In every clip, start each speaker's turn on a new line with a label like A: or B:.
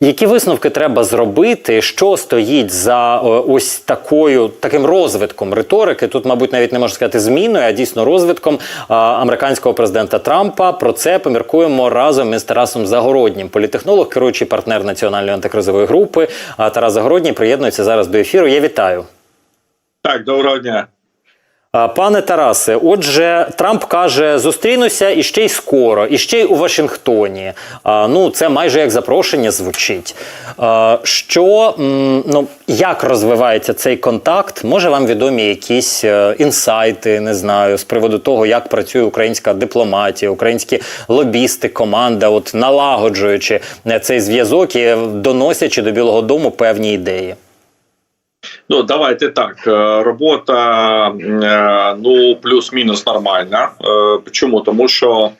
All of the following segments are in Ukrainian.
A: Які висновки треба зробити, що стоїть за е, ось такою таким розвитком риторики? Тут, мабуть, навіть не можна сказати зміною, а дійсно розвитком американського президента Трампа. Про це поміркуємо разом із Тарасом Загороднім. Політехнолог, керуючий партнер національної антикризової групи. Тарас Загородній приєднується зараз до ефіру. Я вітаю.
B: Так, доброго дня.
A: Пане Тарасе, отже, Трамп каже: зустрінуся і ще й скоро, і ще й у Вашингтоні. Ну, це майже як запрошення звучить. Що ну як розвивається цей контакт? Може, вам відомі якісь е, інсайти, не знаю, з приводу того, як працює українська дипломатія, українські лобісти, команда, от налагоджуючи е, цей зв'язок і доносячи до Білого Дому певні ідеї.
B: Ну давайте так. е, Робота е, ну плюс-мінус нормальна. Е, Чому? Тому що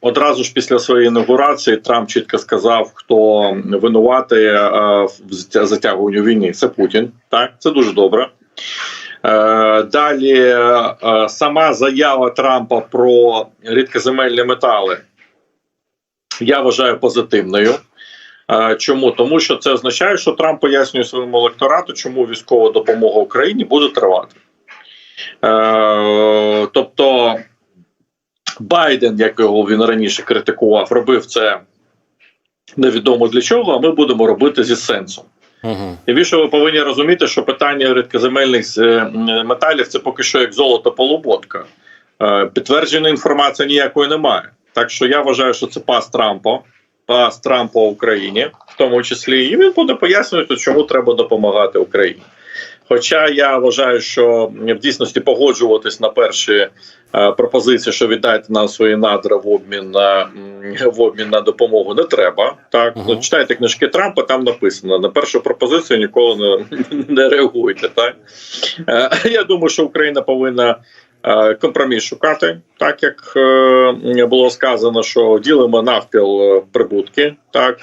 B: одразу ж після своєї інаугурації Трамп чітко сказав, хто винуватий в затягуванні війни. Це Путін. Так, це дуже добре. Далі сама заява Трампа про рідкоземельні метали я вважаю позитивною. Е, Чому? Тому що це означає, що Трамп пояснює своєму електорату, чому військова допомога Україні буде тривати. Е, Тобто Байден, як його він раніше критикував, робив це невідомо для чого, а ми будемо робити зі сенсом.
A: Угу.
B: І більше ви повинні розуміти, що питання рідкоземельних е, металів це поки що як золото полуботка. Підтвердженої інформації ніякої немає. Так що я вважаю, що це пас Трампа, Трампа Україні, в тому числі, і він буде пояснювати, чому треба допомагати Україні. Хоча я вважаю, що в дійсності погоджуватись на перші е, пропозиції, що віддайте нам свої надра в обмін на в обмін на допомогу, не треба. Так ну, читайте книжки Трампа, там написано на першу пропозицію ніколи не, не реагуйте. Так е, я думаю, що Україна повинна. Е, Компроміс шукати, так як е, було сказано, що ділимо навпіл е, прибутки, так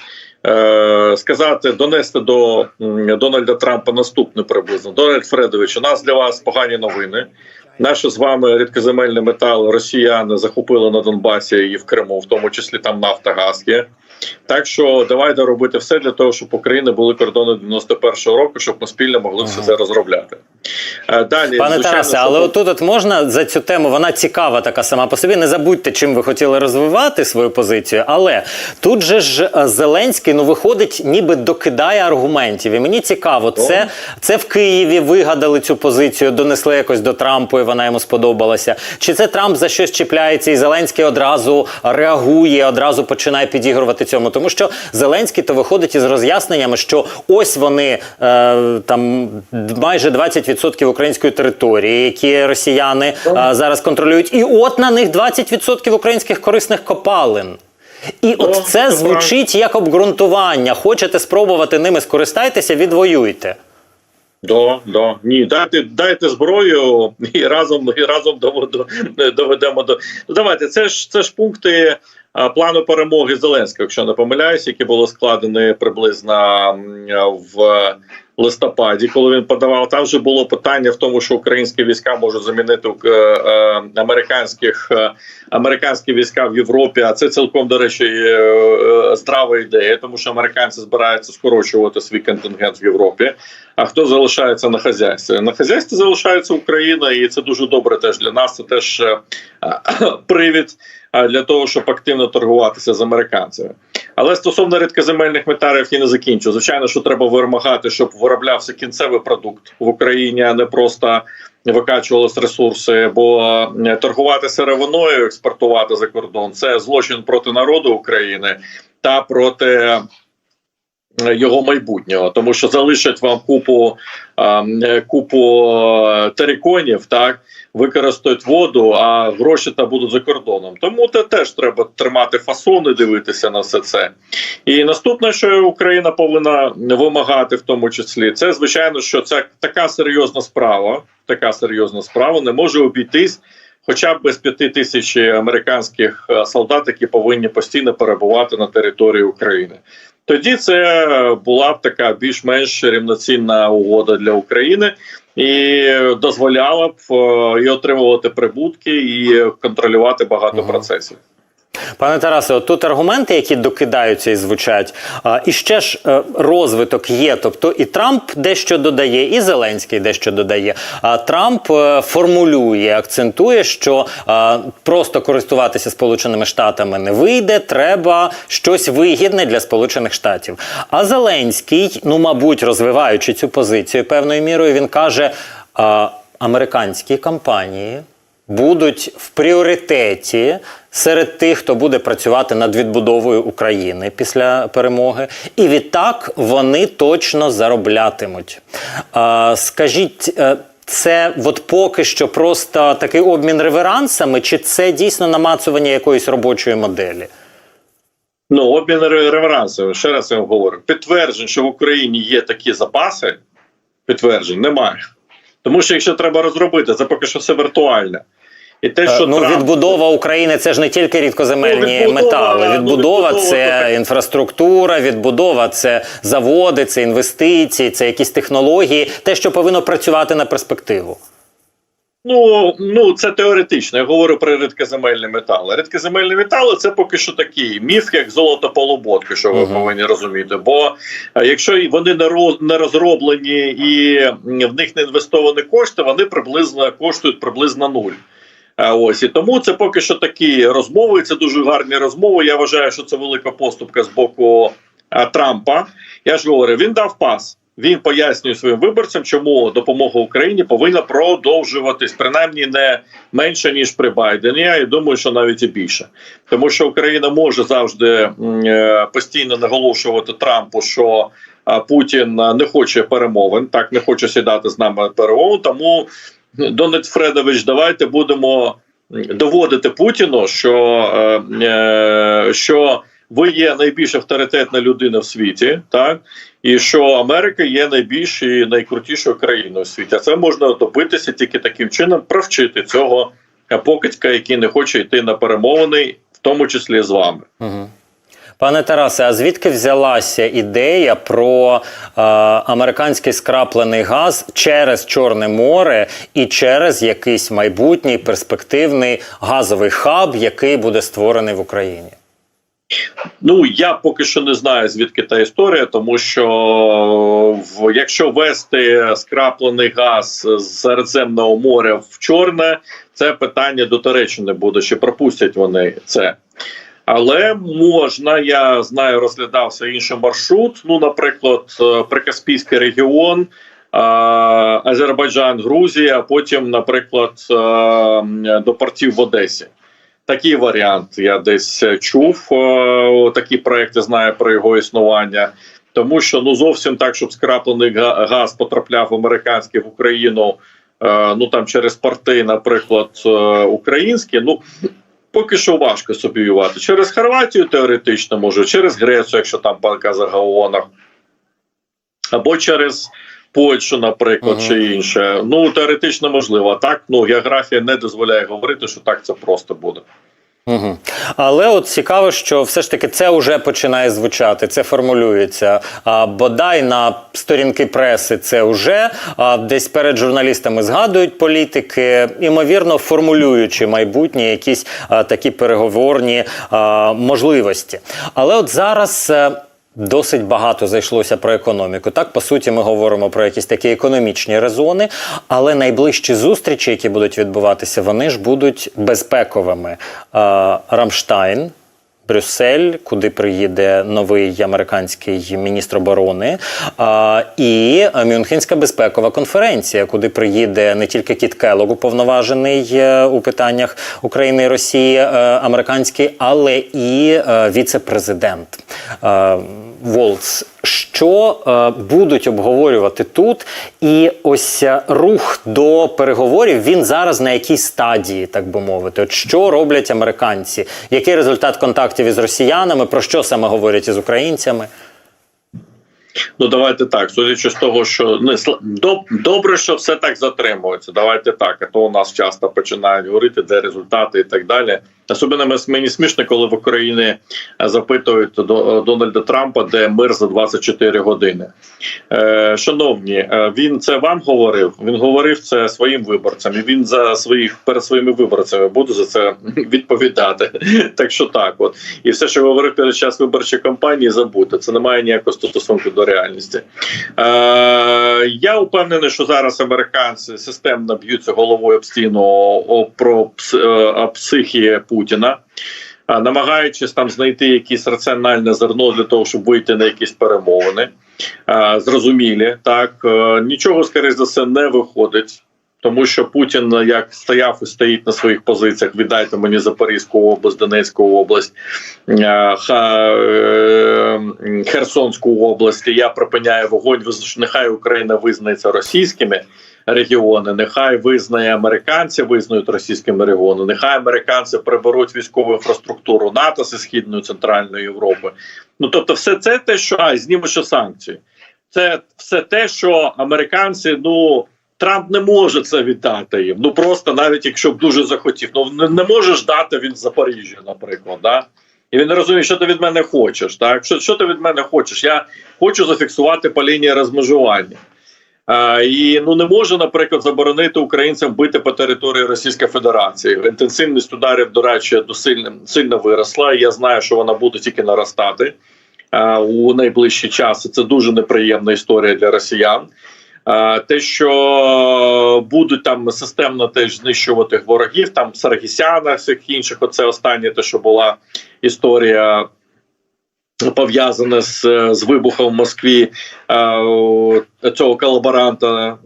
B: сказати, донести до Дональда Трампа наступне приблизно. Дональд Фредович, у нас для вас погані новини. Наші з вами рідкоземельний метал росіяни захопили на Донбасі і в Криму, в тому числі там нафта, газ є. Так що давайте робити все для того, щоб України були кордони 91-го року, щоб ми спільно могли все це розробляти. Е, Далі,
A: Пане
B: звичайно,
A: Тарасе, але
B: тут-
A: отут от можна за цю тему, вона цікава така сама по собі. Не забудьте, чим ви хотіли розвивати свою позицію. Але тут же ж е, Зеленський ну виходить, ніби докидає аргументів. І мені цікаво, це, це в Києві вигадали цю позицію, донесли якось до Трампу, і вона йому сподобалася. Чи це Трамп за щось чіпляється, і Зеленський одразу реагує, одразу починає підігрувати цьому? Тому що Зеленський то виходить із роз'ясненнями, що ось вони е, там майже 20% української території, які росіяни е, зараз контролюють, і от на них 20% українських корисних копалин. І от
B: О,
A: це звучить як обґрунтування. Хочете спробувати ними скористайтеся, відвоюйте.
B: Да, да. Ні, дайте, дайте зброю і разом і разом доведемо до. Давайте, це ж це ж пункти а, плану перемоги Зеленського, якщо не помиляюсь, які були складені приблизно в листопаді, коли він подавав. Там вже було питання в тому, що українські війська можуть замінити е, е, американських е, американські війська в Європі. А це цілком до речі здрава ідея, тому що американці збираються скорочувати свій контингент в Європі. А хто залишається на хазяйстві? На хазяйстві залишається Україна, і це дуже добре теж для нас. Це теж привід для того, щоб активно торгуватися з американцями. Але стосовно рідкоземельних метарів я не закінчу. Звичайно, що треба вимагати, щоб вироблявся кінцевий продукт в Україні, а не просто викачувалися ресурси. Бо е, торгувати сировиною, експортувати за кордон це злочин проти народу України та проти. Його майбутнього, тому що залишать вам купу купу е, териконів, так використають воду, а гроші та будуть за кордоном. Тому те теж треба тримати фасон і дивитися на все це. І наступне, що Україна повинна вимагати, в тому числі, це звичайно, що це така серйозна справа. Така серйозна справа не може обійтись. Хоча б без п'яти тисяч американських е, солдат, які повинні постійно перебувати на території України, тоді це була б така більш-менш рівноцінна угода для України і дозволяла б е, і отримувати прибутки, і контролювати багато
A: Мгм.
B: процесів.
A: Пане Тарасе, от тут аргументи, які докидаються і звучать. А, і ще ж е, розвиток є. Тобто і Трамп дещо додає, і Зеленський дещо додає. А Трамп е, формулює, акцентує, що е, просто користуватися Сполученими Штатами не вийде, треба щось вигідне для Сполучених Штатів. А Зеленський, ну мабуть, розвиваючи цю позицію певною мірою, він каже: а, американські компанії будуть в пріоритеті серед тих, хто буде працювати над відбудовою України після перемоги, і відтак вони точно зароблятимуть. А, скажіть. е, Це от поки що просто такий обмін реверансами, чи це дійсно намацування якоїсь робочої моделі?
B: Ну, обмін реверансами, ще раз я вам говорю. Підтверджень, що в Україні є такі запаси, підтверджень немає. Тому що якщо треба розробити, це поки що все віртуальне. І те, що
A: Е, ну,
B: Трамп-
A: відбудова України це ж не тільки рідкоземельні
B: Ну, відбудова,
A: метали.
B: ну,
A: Відбудова
B: відбудова,
A: це
B: то-
A: інфраструктура, відбудова це заводи, це інвестиції, це якісь технології, те, що повинно працювати на перспективу.
B: Ну, ну це теоретично. Я говорю про рідкоземельні метали. Рідкоземельні метали це поки що такий міф, як золото полуботки, що ви
A: Мгм.
B: повинні розуміти. Бо е, якщо вони не розроблені і в них не інвестовані кошти, вони приблизно коштують приблизно нуль. Ось і тому це поки що такі розмови. Це дуже гарні розмови. Я вважаю, що це велика поступка з боку Трампа. Я ж говорю, він дав пас. Він пояснює своїм виборцям, чому допомога Україні повинна продовжуватись, принаймні не менше ніж при Байдені. Я думаю, що навіть і більше, тому що Україна може завжди е, постійно наголошувати Трампу, що Путін не хоче перемовин, так не хоче сідати з нами перемовин. Тому Дональд Фредович, давайте будемо доводити Путіну, що, е, е, що ви є найбільш авторитетна людина в світі, так і що Америка є найбільш і найкрутішою країною в світі. А це можна добитися тільки таким чином, провчити цього покидька, який не хоче йти на перемовини, в тому числі з вами.
A: Угу. Пане Тарасе, а звідки взялася ідея про е, американський скраплений газ через Чорне море і через якийсь майбутній перспективний газовий хаб, який буде створений в Україні?
B: Ну я поки що не знаю звідки та історія, тому що в якщо вести скраплений газ з Середземного моря в Чорне, це питання до Туреччини буде, чи пропустять вони це. Але можна, я знаю, розглядався інший маршрут. Ну, наприклад, е, Прикаспійський регіон, е, Азербайджан, Грузія, а потім, наприклад, е, до портів в Одесі. Такий варіант я десь чув. Такі проекти знаю про його існування. Тому що ну зовсім так, щоб скраплений газ потрапляв в американський в Україну, ну там через порти, наприклад, українські. Ну поки що важко собі уявити. Через Хорватію теоретично може, через Грецію, якщо там по газогаонах, або через Польщу, наприклад,
A: Мгм.
B: чи інше. Ну теоретично можливо. Так ну географія не дозволяє говорити, що так це просто буде.
A: Угу. Але от цікаво, що все ж таки це вже починає звучати, це формулюється. А бодай на сторінки преси це вже а, десь перед журналістами згадують політики, імовірно, формулюючи майбутні якісь а, такі переговорні а, можливості. Але от зараз. Е, Досить багато зайшлося про економіку. Так, по суті, ми говоримо про якісь такі економічні резони, але найближчі зустрічі, які будуть відбуватися, вони ж будуть безпековими. Рамштайн. Брюссель, куди приїде новий американський міністр оборони, і Мюнхенська безпекова конференція, куди приїде не тільки Кіт Келлог, уповноважений е, у питаннях України і Росії, е, американський, але і е, віце-президент Волц. Що е, будуть обговорювати тут, і ось е, рух до переговорів він зараз на якій стадії, так би мовити, от що роблять американці? Який результат контактів із росіянами? Про що саме говорять із українцями?
B: Ну давайте так. Судячи з того, що не доб- добре, що все так затримується. Давайте так. А то у нас часто починають говорити, де результати і так далі. Особливо мені смішно, коли в Україні е, запитують до Дональда Трампа, де мир за 24 години. Е, шановні, е, він це вам говорив. Він говорив це своїм виборцям. І він за своїх перед своїми виборцями буде за це відповідати. Так що так, от і все, що говорив під час виборчої кампанії, забудьте. Це не має ніякого стосунку до реальності. Е, я впевнений, що зараз американці системно б'ються головою об стіну про е, психі Путіна. Намагаючись там знайти якесь раціональне зерно для того, щоб вийти на якісь перемовини, зрозумілі так е, нічого скоріш за все не виходить, тому що Путін як стояв і стоїть на своїх позиціях. Віддайте мені Запорізьку область, Донецьку область, е, е, Херсонську область. Я припиняю вогонь. Нехай Україна визнається російськими. Регіони, нехай визнає американці, визнають російськими регіони, нехай американці приберуть військову інфраструктуру НАТО зі східної центральної Європи. Ну тобто, все це те, що а, зніме ще санкції. Це все те, що американці, ну Трамп не може це віддати їм. Ну просто навіть якщо б дуже захотів. Ну не, не можеш дати він Запоріжжя, наприклад. Да? І він не розуміє, що ти від мене хочеш. Так? Що, що ти від мене хочеш? Я хочу зафіксувати по лінії розмежування. А, і ну не може, наприклад, заборонити українцям бити по території Російської Федерації. Інтенсивність ударів, до речі, досильно сильно виросла. Я знаю, що вона буде тільки наростати у найближчий час. І Це дуже неприємна історія для росіян. Те, що будуть там системно теж знищувати ворогів, там Саргісяна, всіх інших. Оце останнє, те, що була історія пов'язане з, з вибухом в Москві цього колаборанта,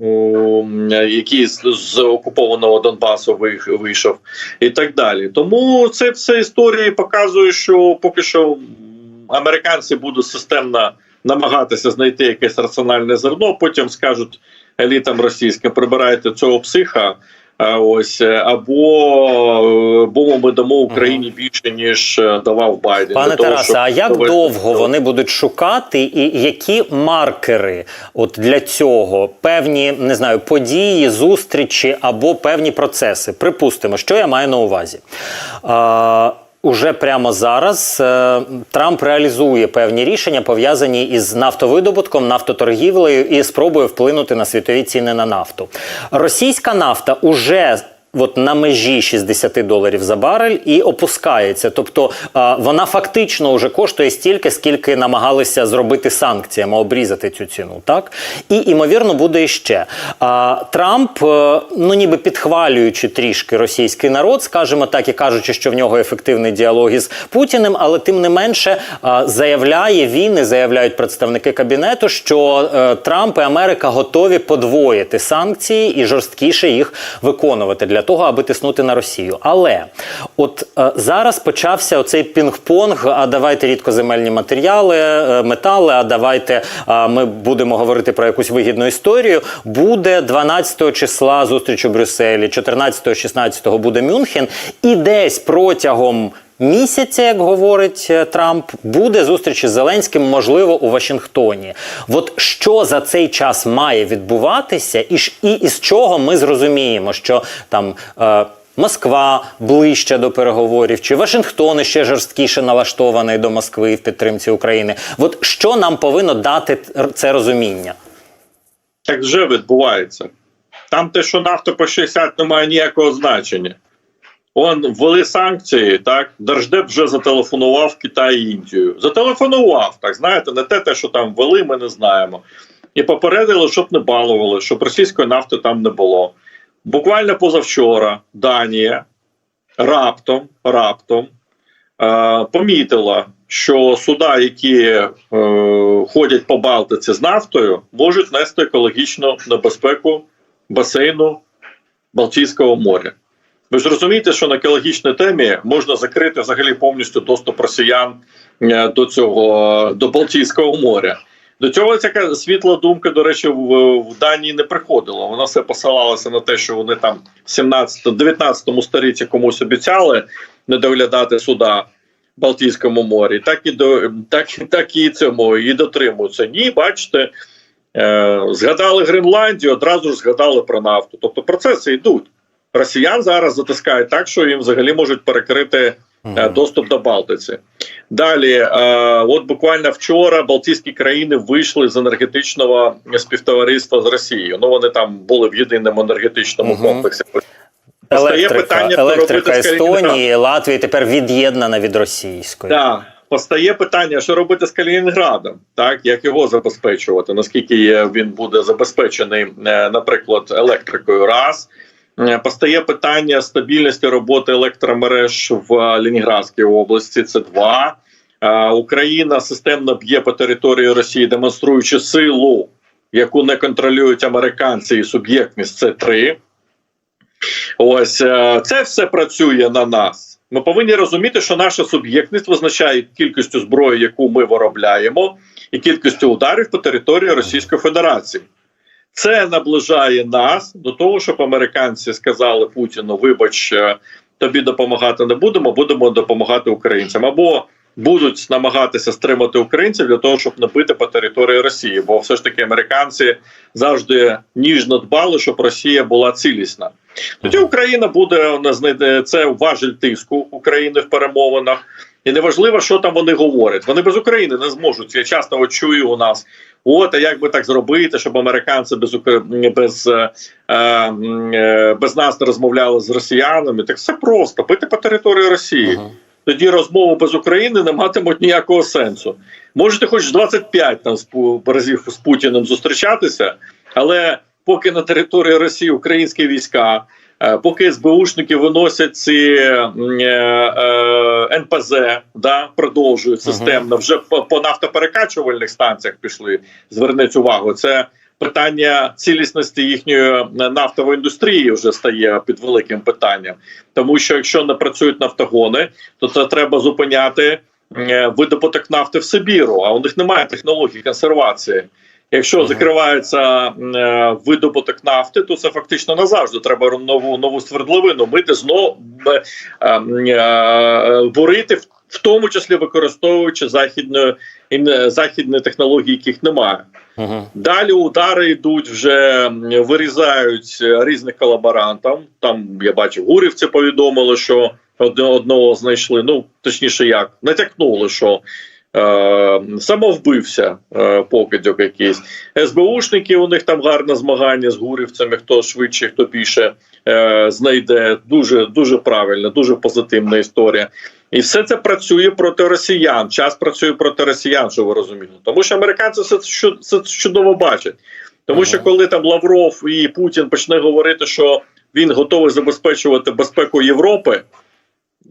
B: який з, з окупованого Донбасу вийшов, і так далі. Тому це все історії показує, що поки що американці будуть системно намагатися знайти якесь раціональне зерно. Потім скажуть елітам російським: прибирайте цього психа. Ось е, або е, бо ми дамо Україні більше ніж е, давав Байден.
A: Пане
B: того,
A: Тарасе, а як
B: довести
A: довго вони будуть шукати, і які маркери от для цього певні не знаю події, зустрічі або певні процеси? Припустимо, що я маю на увазі. А, Уже прямо зараз е, Трамп реалізує певні рішення, пов'язані із нафтовидобутком, нафтоторгівлею і спробує вплинути на світові ціни на нафту. Російська нафта уже от на межі 60 доларів за барель і опускається. Тобто вона фактично вже коштує стільки, скільки намагалися зробити санкціями, обрізати цю ціну. Так і ймовірно буде іще. А, Трамп, е, ну ніби підхвалюючи трішки російський народ, скажімо так, і кажучи, що в нього ефективний діалог із Путіним, але тим не менше заявляє він і заявляють представники кабінету, що е, Трамп і Америка готові подвоїти санкції і жорсткіше їх виконувати для того, аби тиснути на Росію. Але от е, зараз почався оцей пінг-понг. А давайте рідкоземельні матеріали, е, метали. А давайте е, ми будемо говорити про якусь вигідну історію. Буде 12 числа зустріч у Брюсселі, 14-16 буде Мюнхен, і десь протягом. Місяця, як говорить е, Трамп, буде зустріч із Зеленським, можливо, у Вашингтоні. От що за цей час має відбуватися, і, і із чого ми зрозуміємо, що там. Е, Москва ближче до переговорів, чи Вашингтон ще жорсткіше налаштований до Москви в підтримці України. От що нам повинно дати це розуміння?
B: Так вже відбувається. Там те, що нафта по 60 не має ніякого значення. Он ввели санкції, так Держдеп вже зателефонував Китай і Індію. Зателефонував, так знаєте, не те, те, що там ввели, ми не знаємо. І попередили, щоб не балували, щоб російської нафти там не було. Буквально позавчора Данія раптом, раптом е, помітила, що суда, які е, ходять по Балтиці з нафтою, можуть нести екологічну небезпеку басейну Балтійського моря. Ви ж розумієте, що на екологічній темі можна закрити взагалі повністю доступ росіян е, до цього до Балтійського моря. До цього така світла думка, до речі, в, в Данії не приходила. Вона все посилалася на те, що вони там в 17-19 столітті комусь обіцяли не доглядати суда в Балтійському морі. Так і до так, так і цьому і дотримуються. Ні, бачите, е, згадали Гренландію, одразу ж згадали про нафту. Тобто процеси йдуть. Росіян зараз затискають так, що їм взагалі можуть перекрити е, доступ до Балтиці. Далі, е, от буквально вчора Балтійські країни вийшли з енергетичного співтовариства з Росією. Ну вони там були в єдиному енергетичному
A: Мгм.
B: комплексі. Постає питання,
A: електрика. Естонії, Латвії тепер від'єднана від російської.
B: Так, постає питання, що робити з Калінінградом, так як його забезпечувати, наскільки він буде забезпечений, е, наприклад, електрикою. Раз постає питання стабільності роботи електромереж в е, Ленінградській області. Це два. Е, Україна системно б'є по території Росії, демонструючи силу, яку не контролюють американці і суб'єктність. Це три. Ось е, це все працює на нас. Ми повинні розуміти, що наша суб'єктність визначає кількістю зброї, яку ми виробляємо, і кількістю ударів по території Російської Федерації. Це наближає нас до того, щоб американці сказали Путіну: вибач, е, тобі допомагати не будемо, будемо допомагати українцям. Або будуть намагатися стримати українців для того, щоб не бити по території Росії. Бо все ж таки американці завжди ніжно дбали, щоб Росія була цілісна. Тоді Україна буде це важель тиску України в перемовинах. І неважливо, що там вони говорять. Вони без України не зможуть. Я часто чую у нас. От, а як би так зробити, щоб американці без без, е, е, без нас не розмовляли з росіянами? Так все просто бити по території Росії.
A: Мгм.
B: Тоді розмови без України не матимуть ніякого сенсу. Можете хоч 25 там разів з Путіним зустрічатися, але поки на території Росії українські війська, е, поки СБУшники виносять ці е, е, НПЗ, да, продовжують системно, вже по, по нафтоперекачувальних станціях пішли. Зверніть увагу, це питання цілісності їхньої е, нафтової індустрії вже стає під великим питанням. Тому що якщо не працюють нафтогони, то це треба зупиняти е, видобуток нафти в Сибіру, а у них немає технологій консервації. Якщо закривається е, видобуток нафти, то це фактично назавжди. Треба нову нову свердловину мити знову е, е, е, бурити, в, в тому числі використовуючи західної ін- західні технології, яких немає.
A: Мгм.
B: Далі удари йдуть вже вирізають е, різних колаборантів. Там я бачив, гурівці повідомили, що одного знайшли. Ну точніше, як натякнули, що е, самовбився е, покидьок якийсь. СБУшники у них там гарне змагання з гурівцями. Хто швидше, хто більше е, знайде. Дуже дуже правильно, дуже позитивна історія. І все це працює проти росіян. Час працює проти росіян, що ви розуміли. Тому що американці це чудово бачать. Тому що коли там Лавров і Путін почне говорити, що він готовий забезпечувати безпеку Європи.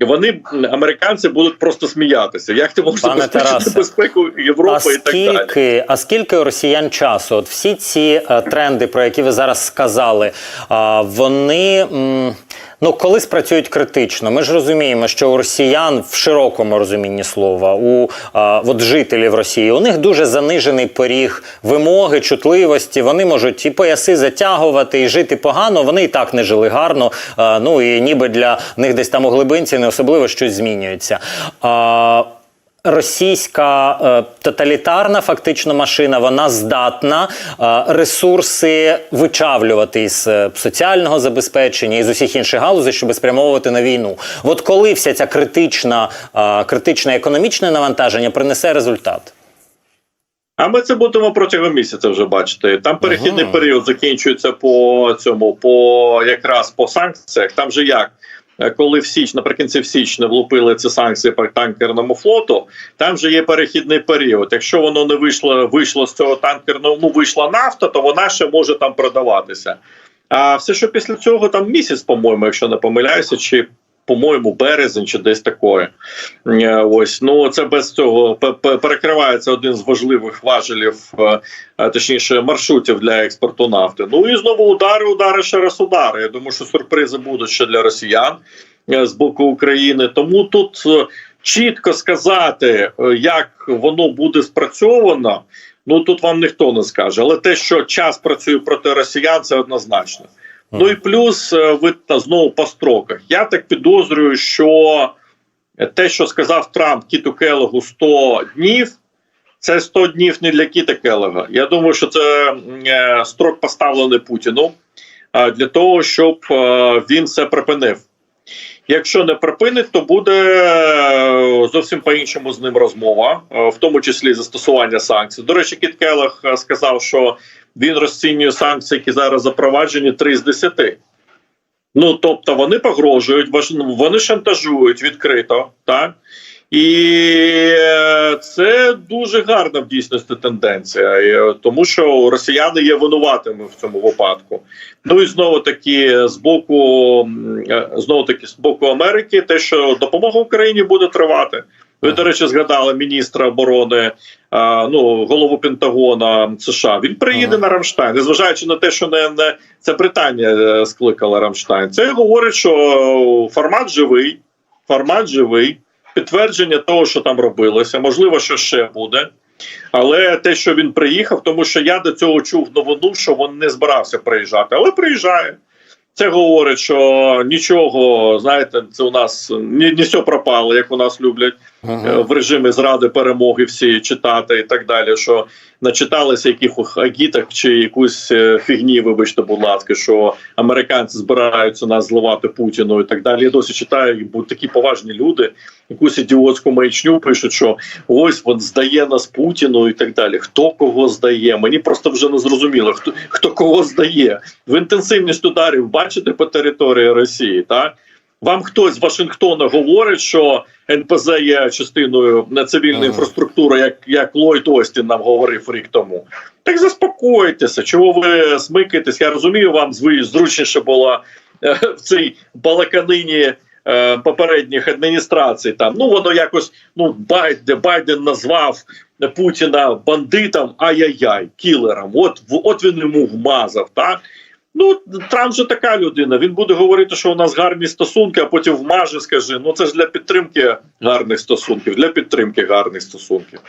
B: Вони американці будуть просто сміятися. Як ти можеш забезпечити
A: Тарасе,
B: безпеку Європи
A: А
B: і так далі?
A: скільки, а скільки у росіян часу? От всі ці е, тренди, про які ви зараз сказали, е, вони м, ну коли спрацюють критично. Ми ж розуміємо, що у росіян в широкому розумінні слова, у а, от жителів Росії, у них дуже занижений поріг вимоги, чутливості. Вони можуть і пояси затягувати, і жити погано. Вони і так не жили гарно. А, ну і ніби для них десь там у глибинці не особливо щось змінюється. А, Російська е, тоталітарна фактично машина, вона здатна е, ресурси вичавлювати із е, соціального забезпечення і з усіх інших галузей, щоб спрямовувати на війну. От коли вся ця критична, е, критичне економічне навантаження принесе результат?
B: А ми це будемо протягом місяця вже бачити. Там перехідний
A: Ага.
B: період закінчується по цьому, по якраз по санкціях. Там же як. Е, Коли в січ, наприкінці в січні влупили ці санкції по танкерному флоту, там же є перехідний період. Якщо воно не вийшло, вийшло з цього танкерного, ну вийшла нафта, то вона ще може там продаватися. А все, що після цього, там місяць, по-моєму, якщо не помиляюся, чи по-моєму, березень чи десь такое. Ось ну це без цього пе- пе- перекривається один з важливих важелів, е, е, точніше маршрутів для експорту нафти. Ну і знову удари, удари, ще раз удари. Я думаю, що сюрпризи будуть ще для росіян е, з боку України. Тому тут чітко сказати, як воно буде спрацьовано. Ну тут вам ніхто не скаже, але те, що час працює проти росіян, це однозначно. Ну і плюс е, ви та знову по строках. Я так підозрюю, що те, що сказав Трамп Кіту Келегу 100 днів, це 100 днів не для Кіта Келега. Я думаю, що це е, строк поставлений Путіну. для того, щоб він це припинив. Якщо не припинить, то буде е, зовсім по-іншому з ним розмова, е, в тому числі застосування санкцій. До речі, Кіт Келлах е, сказав, що він розцінює санкції, які зараз запроваджені 3 з 10. Ну тобто вони погрожують, вони шантажують відкрито, так і е, це дуже гарна в дійсності тенденція, е, тому що росіяни є винуватими в цьому випадку. Ну і знову таки з боку е, знову таки з боку Америки, те, що допомога Україні буде тривати. Ви, до речі, згадали міністра оборони, а, ну голову Пентагона США. Він приїде
A: Ага.
B: на Рамштайн, незважаючи на те, що не, не це Британія скликала Рамштайн. Це говорить, що формат живий, формат живий, підтвердження того, що там робилося. Можливо, що ще буде. Але те, що він приїхав, тому що я до цього чув новину, що він не збирався приїжджати, але приїжджає. Це говорить, що нічого, знаєте, це у нас не, все пропало, як у нас люблять е, в режимі зради перемоги всі читати і так далі. Що начиталися якихось агіток чи якусь е, фігні, вибачте, будь ласка, що американці збираються нас зливати Путіну і так далі. Я досі читаю, будуть такі поважні люди, якусь ідіотську маячню пишуть, що ось він здає нас Путіну і так далі. Хто кого здає? Мені просто вже не зрозуміло, хто хто кого здає. В інтенсивність ударів бачите по території Росії, так? Вам хтось з Вашингтона говорить, що НПЗ є частиною цивільної інфраструктури, як, як Ллойд Остін нам говорив рік тому. Так заспокойтеся, чого ви смикаєтесь? Я розумію, вам зручніше було е, в цій балаканині е, попередніх адміністрацій. Там ну воно якось ну Байден, Байден назвав Путіна бандитом, ай-яй-яй, кілером. От от він йому вмазав. Так ну Трамп же така людина. Він буде говорити, що у нас гарні стосунки, а потім вмаже, скаже: ну це ж для підтримки гарних стосунків, для підтримки гарних стосунків.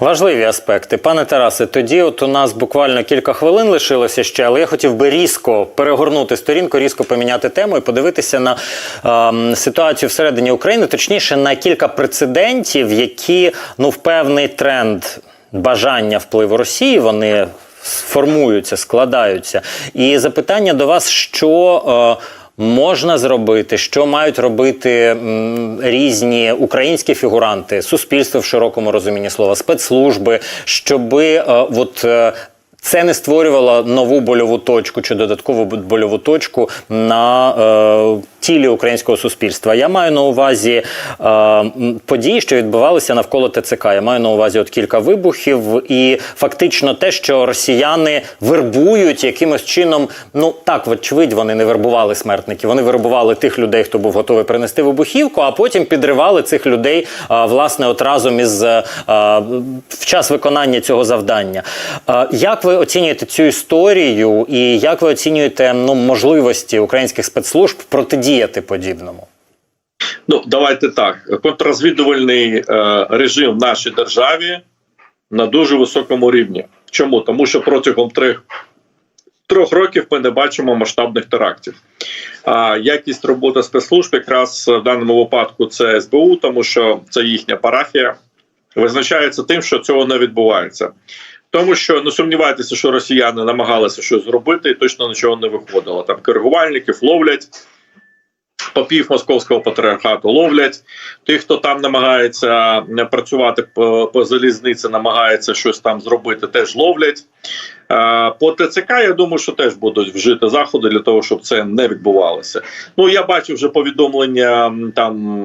A: Важливі аспекти. Пане Тарасе, тоді от у нас буквально кілька хвилин лишилося ще, але я хотів би різко перегорнути сторінку, різко поміняти тему і подивитися на ем, ситуацію всередині України, точніше на кілька прецедентів, які ну в певний тренд бажання впливу Росії вони формуються, складаються. І запитання до вас, що. Е, Можна зробити, що мають робити різні українські фігуранти, суспільство в широкому розумінні слова, спецслужби, щоби е, от, е, це не створювало нову больову точку чи додаткову больову точку на е, тілі українського суспільства. Я маю на увазі е, події, що відбувалися навколо ТЦК. Я маю на увазі от кілька вибухів, і фактично те, що росіяни вербують якимось чином. Ну так, вочевидь, вони не вербували смертників. Вони вербували тих людей, хто був готовий принести вибухівку, а потім підривали цих людей а, власне от разом із а, в час виконання цього завдання. А, як ви оцінюєте цю історію, і як ви оцінюєте ну можливості українських спецслужб протидіяти подібному?
B: Ну давайте так. Контррозвідувальний е, режим в нашій державі на дуже високому рівні. Чому? Тому що протягом трьох, трьох років ми не бачимо масштабних терактів. А якість роботи спецслужб якраз в даному випадку це СБУ, тому що це їхня парафія, визначається тим, що цього не відбувається. Тому що не сумнівайтеся, що росіяни намагалися щось зробити, і точно нічого не виходило. Там коригувальників ловлять. Попів московського патріархату ловлять тих, хто там намагається працювати по, по залізниці, намагається щось там зробити, теж ловлять. Е, По ТЦК я думаю, що теж будуть вжити заходи для того, щоб це не відбувалося. Ну я бачив вже повідомлення там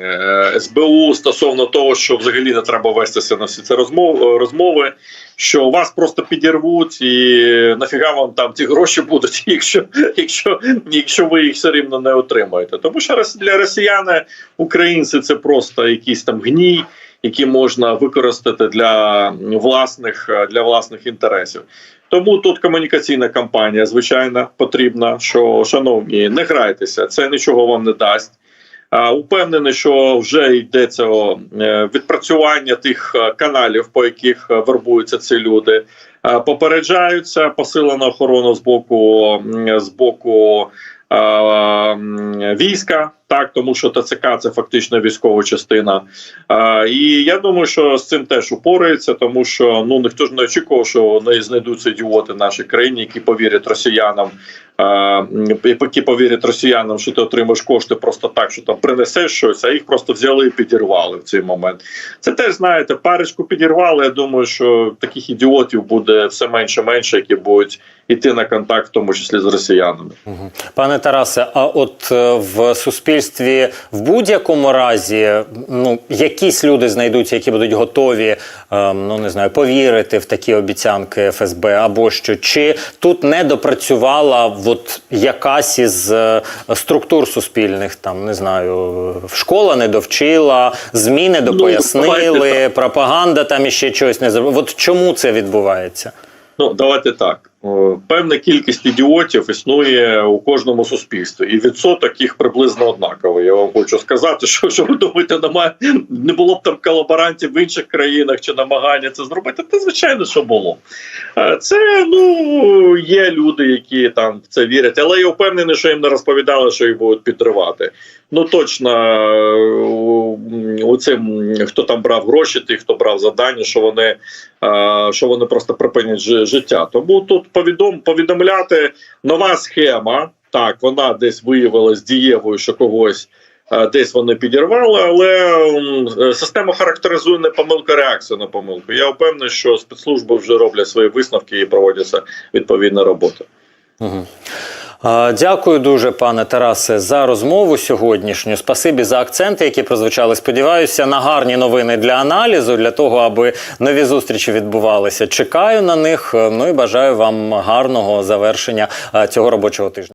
B: е, СБУ стосовно того, що взагалі не треба вестися на всі ці розмови, розмови, що вас просто підірвуть, і нафіга вам там ті гроші будуть, якщо, якщо, якщо ви їх все рівно не отримаєте. Тому що для росіяни українці це просто якийсь там гній. Які можна використати для власних для власних інтересів, тому тут комунікаційна кампанія звичайно потрібна. Що шановні, не грайтеся, це нічого вам не дасть. Упевнений, що вже йдеться е, відпрацювання тих е, каналів, по яких е, вербуються ці люди. Е, Попереджаються посилена охорона з боку з боку е, війська. Так, тому що ТЦК це фактично військова частина. А, і я думаю, що з цим теж упорається, тому що ну ніхто ж не очікував, що не знайдуться ідіоти в нашій країні, які повірять росіянам, а, які повірять росіянам, що ти отримаєш кошти просто так, що там принесеш щось, а їх просто взяли і підірвали в цей момент. Це теж знаєте, парочку підірвали. Я думаю, що таких ідіотів буде все менше менше, які будуть іти на контакт, в тому числі з росіянами.
A: Пане Тарасе, а от е, в суспільстві в будь-якому разі, ну якісь люди знайдуться, які будуть готові, ем, ну не знаю, повірити в такі обіцянки ФСБ або що, чи тут не допрацювала от якась із е, структур суспільних, там не знаю, е, школа не довчила, змі не допояснили,
B: давайте
A: пропаганда там іще щось не зробила. От чому це відбувається?
B: Ну давайте так. О, Певна кількість ідіотів існує у кожному суспільстві, і відсоток їх приблизно однаковий. Я вам хочу сказати, що, що ви думаєте, немає не було б там колаборантів в інших країнах чи намагання це зробити. Та звичайно, що було. Е, Це ну є люди, які там в це вірять, але я впевнений, що їм не розповідали, що їх будуть підривати. Ну точно е, у цим хто там брав гроші, ті, хто брав завдання, що вони е, що вони просто припинять життя. Тому тут повідом повідомляти нова схема. Так, вона десь виявилась дієвою, що когось е, десь вони підірвали, але е, система характеризує не помилка реакцію на помилку. Я впевнений, що спецслужби вже роблять свої висновки і проводяться відповідна робота.
A: Угу. Дякую дуже, пане Тарасе, за розмову сьогоднішню. Спасибі за акценти, які прозвучали. Сподіваюся на гарні новини для аналізу, для того, аби нові зустрічі відбувалися. Чекаю на них. Ну і бажаю вам гарного завершення е, цього робочого тижня.